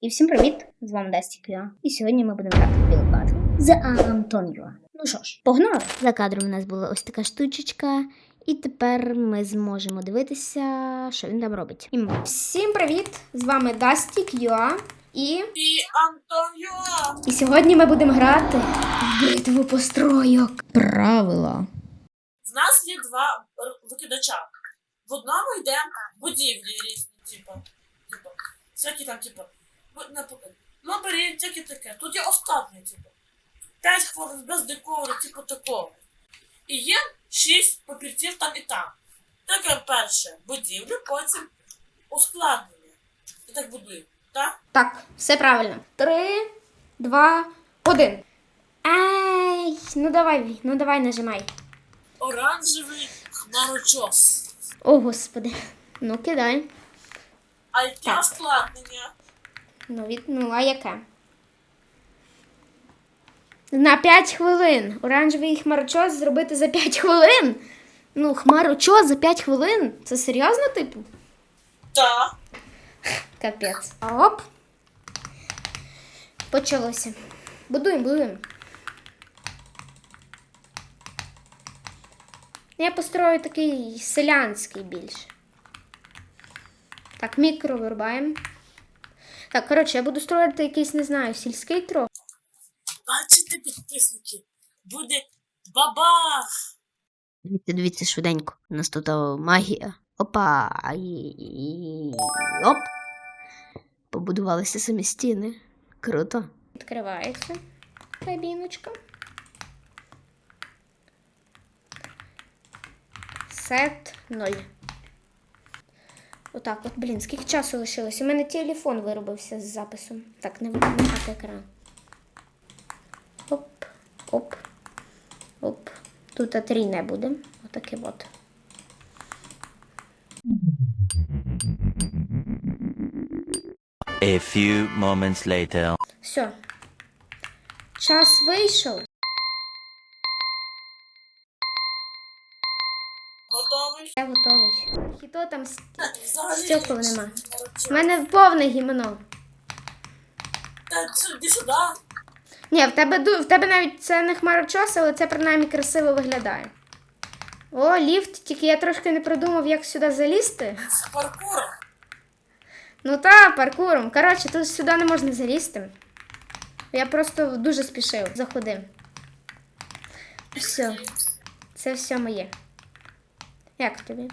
І всім привіт! З вами Дасті Кіа. І сьогодні ми будемо грати в карту за Антоніо. Ну що ж, погнали! За кадром у нас була ось така штучечка. І тепер ми зможемо дивитися, що він там робить. І ми. Всім привіт! З вами Дасті Кіа. І... І Антоніо! і сьогодні ми будемо грати в битву постройок. Правила. В нас є два викидача. В одному йде будівлі різні, типу. Типу, всякі там, типу, ну, наприклад, лабіринт, таке. Тут є остатні, типу. П'ять хвилин без декору, типу такого. І є шість папірців там і там. Таке перше будівлю, потім ускладнення. І так будуємо, так? Так, все правильно. Три, два, один. Ай, ну давай, ну давай нажимай. Оранжевий хмарочос. О, господи. Ну, кидай. А яке Так. ускладнення? Ну, від, ну, яке? На 5 хвилин. Оранжевий хмарочос зробити за 5 хвилин. Ну, хмарочос за 5 хвилин? Це серйозно, типу? Так. Капець. Оп. Почалося. Будуємо, будуємо. Я построю такий селянський більше. Так, мікро вирубаємо. Так, коротше, я буду строїти якийсь, не знаю, сільський трохи. Бачите, підписники, буде бабах! Дивіться, дивіться швиденько. У нас тут о, магія. Опа. І- Оп. Побудувалися самі стіни. Круто. Відкривається кабіночка. Сет 0. Отак, от, блін, скільки часу лишилось? У мене телефон виробився з записом. Так, не вимикати екран. Оп, оп, оп. Тут А3 не буде. Отаке от. A few moments later. Все. Час вийшов. Готовий? Я готовий. Хіто там стекол нема. У мене повне гімно. Та іди сюди. Ні, в тебе в тебе навіть це не хмарочос, але це принаймні красиво виглядає. О, ліфт, тільки я трошки не придумав, як сюди залізти. З паркуром. Ну та, паркуром. Коротше, тут сюди не можна залізти. Я просто дуже спішив. Заходи. Все. Це все моє. Як тобі?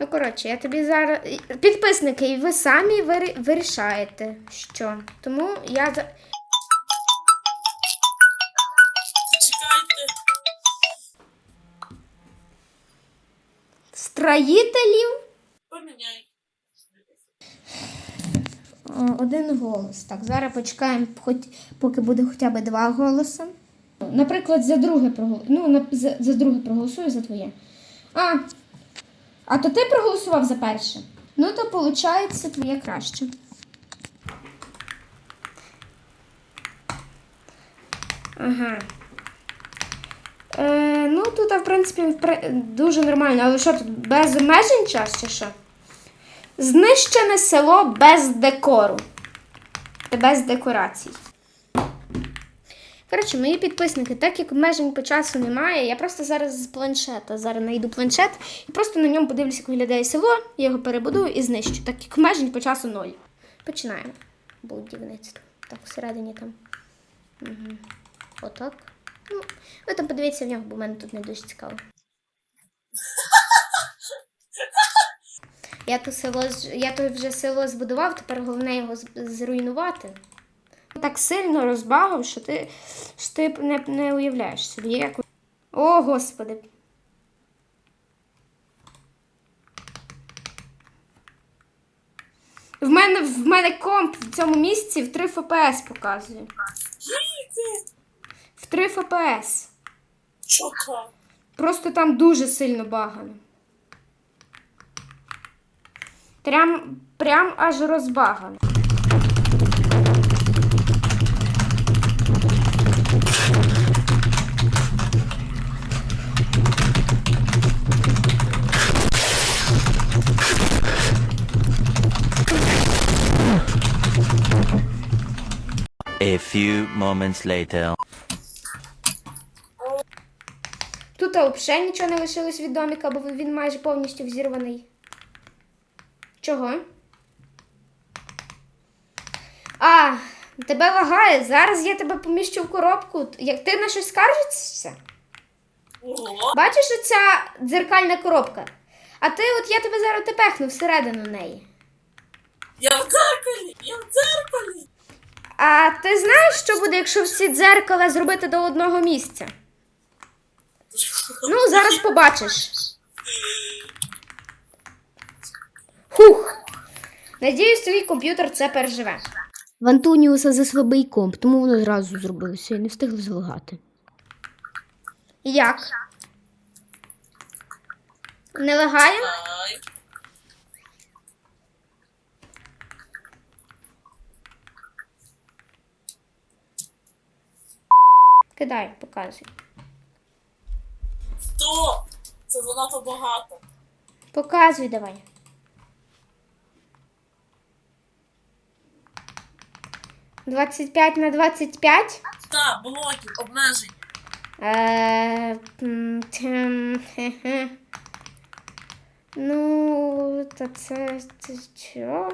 Ну, коротше, я тобі зараз. Підписники, і ви самі вирі- вирішаєте, що. Тому я за. Почекайте. Строїтелів Поміняй. один голос. Так, зараз почекаємо, поки буде хоча б два голоси. Наприклад, за друге проголосую. Ну, за, друге проголосую за твоє. А, а то ти проголосував за перше. Ну, то виходить твоє краще. Ага. Е, ну, тут, в принципі, дуже нормально. Але що тут без обмежень час чи що? Знищене село без декору. Без декорацій. Коротше, мої підписники, так як обмежень по часу немає, я просто зараз з планшета зараз знайду планшет і просто на ньому подивлюся, як виглядає село, я його перебудую і знищу, так як обмежень по часу ноль. Починаємо. Будівництво. Так, всередині там. Угу. Отак. Ну, ви там подивіться в нього, бо в мене тут не дуже цікаво. Я то село я то вже село збудував, тепер головне його зруйнувати. Так сильно розбагав, що ти, що ти не, не уявляєш собі. Як... О, господи. В мене, в мене комп в цьому місці в 3 FPS показує. В 3 FPS. Чого? Просто там дуже сильно багано. Прям, прям аж розбагано. A few moments later. Тут взагалі нічого не лишилось від доміка, бо він майже повністю взірваний. Чого? А, тебе лагає. Зараз я тебе поміщу в коробку. Як ти на щось скаржишся? Бачиш оця дзеркальна коробка? А ти от я тебе зараз тепехну всередину неї. Я в дзеркалі! Я в дзеркалі! А ти знаєш, що буде, якщо всі дзеркала зробити до одного місця? Ну, зараз побачиш. Хух. Надіюсь, твій комп'ютер це переживе. В Антоніуса за слабий комп, тому воно зразу зробилося і не встигли залагати. Як? Не лагає? Кидай, показуй. Стоп! Це занадто багато. Показуй давай. Двадцять п'ять на двадцять п'ять. Так, блоків, обмежень. Е, м, тем, хе-хе. Ну, та це, це що?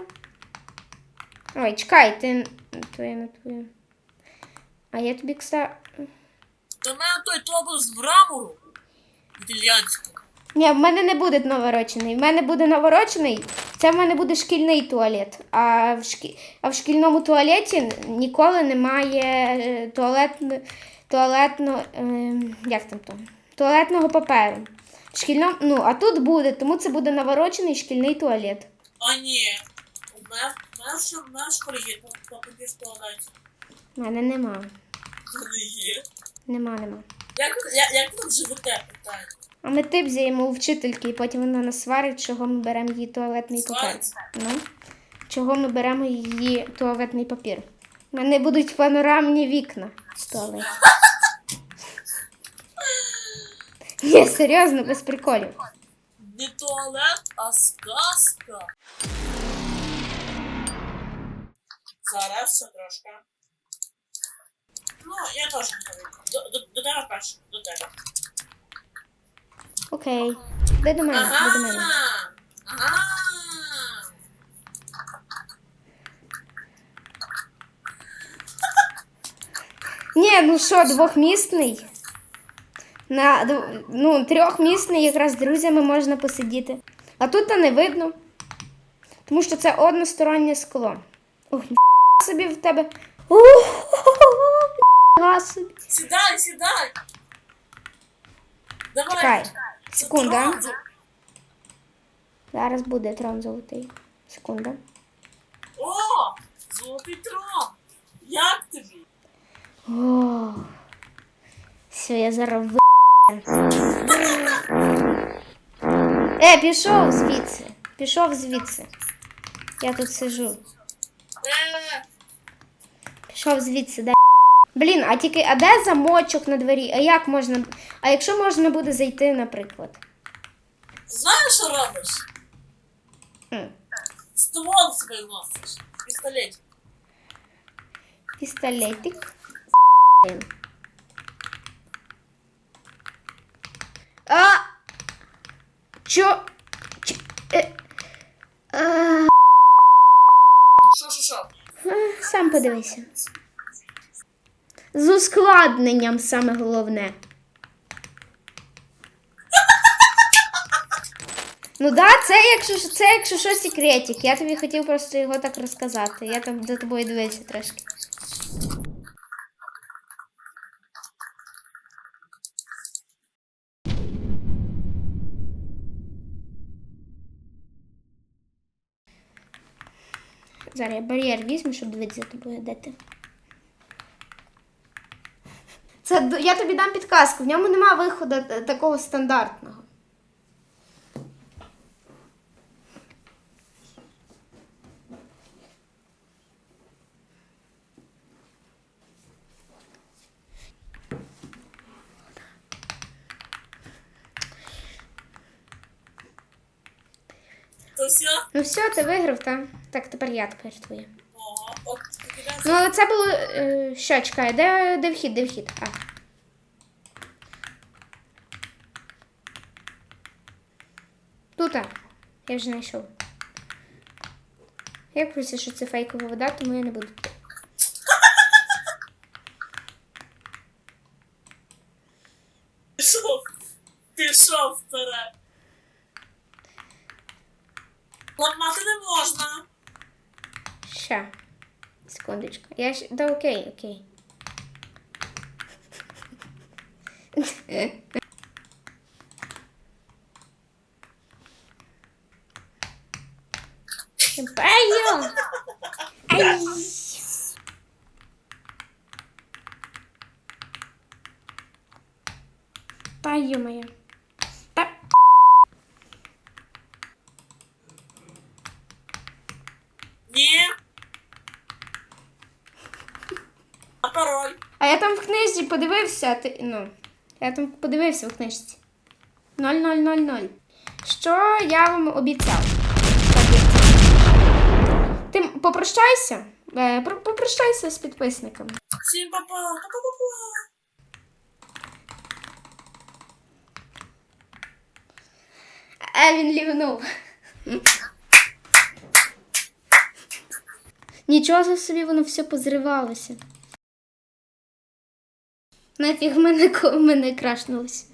Ой, чекай, ти твоє не твоє. А я тобі, кстати. До мене той тобор з мрамору. Італіянського. Ні, в мене не буде наворочений. В мене буде наворочений. Це в мене буде шкільний туалет. А в, шкі... а в шкільному туалеті ніколи немає е, туалетно... туалетно... Е... як там то? туалетного паперу. В Шкільному... Ну, а тут буде, тому це буде наворочений шкільний туалет. А ні. У мене, в школі є папір в туалеті. У мене нема. Це є. Нема, нема. Як, як, як ви живете, питання? А ми тип взяємо у вчительки, і потім вона нас сварить, чого ми беремо її туалетний папір. Свариться? Ну, чого ми беремо її туалетний папір? У мене будуть панорамні вікна в туалеті. Ні, серйозно, без приколів. Не туалет, а сказка. Зараз все трошки. Ну, я теж не говорю. До, до, до тебе перше, до тебе. Окей. Де до мене? Де до мене? Ага. Ага. Ні, ну що, двохмісний? На дв- ну, трьохмісний якраз з друзями можна посидіти. А тут та не видно. Тому що це одностороннє скло. Ох, ніфіга собі в тебе. Ух, ніфіга собі. Сідай, сідай. Давай. Чекай. Це Секунда. трон. Зараз буде трон золотий. Секунда. О, золотий трон. Як тобі? О, все, я зараз в... Е, пішов звідси. Пішов звідси. Я тут сижу. Е, Пішов звідси, дай. Блін, а тільки, а де замочок на двері? А як можна. А якщо можна буде зайти, наприклад? знаєш, що робиш? Ствол собі носиш. Пістолет. Пістолетик. А! Чо? Е... А... Що, що, що? Сам подивися. З ускладненням саме головне. Ну да, це якщо це якщо що секретик. Я тобі хотів просто його так розказати. Я там за тобою дивився трошки. Зараз я бар'єр візьму, щоб дивитися тобою, де ти. Це д- я тобі дам підказку. В ньому нема виходу е, такого стандартного. То все? Ну все, ти виграв, так? Так, тепер я тепер твоя. Таки Йдемо Ну, але це було. Е, що, чекай, де, де вхід, де вхід? А. Тут. а. Я вже знайшов. Я просто, що це фейкова вода, тому я не буду. Пішов. Пішов вперед. Ламати не можна. Ща. Секундочку. Я ж. Да окей, окей. Баю! Ай! Баю моя. Та... Ні. А пароль? А я там в книжці подивився, ти. Ну. Я там подивився в книжці. 0000. Що я вам обіцяв? Ти попрощайся. Е, про- Попрощайся з підписниками. Всім папа. Па-па-па-па. А він лівнув. Нічого за собі воно все позривалося. Нафіг мене, ко- мене крашнулося.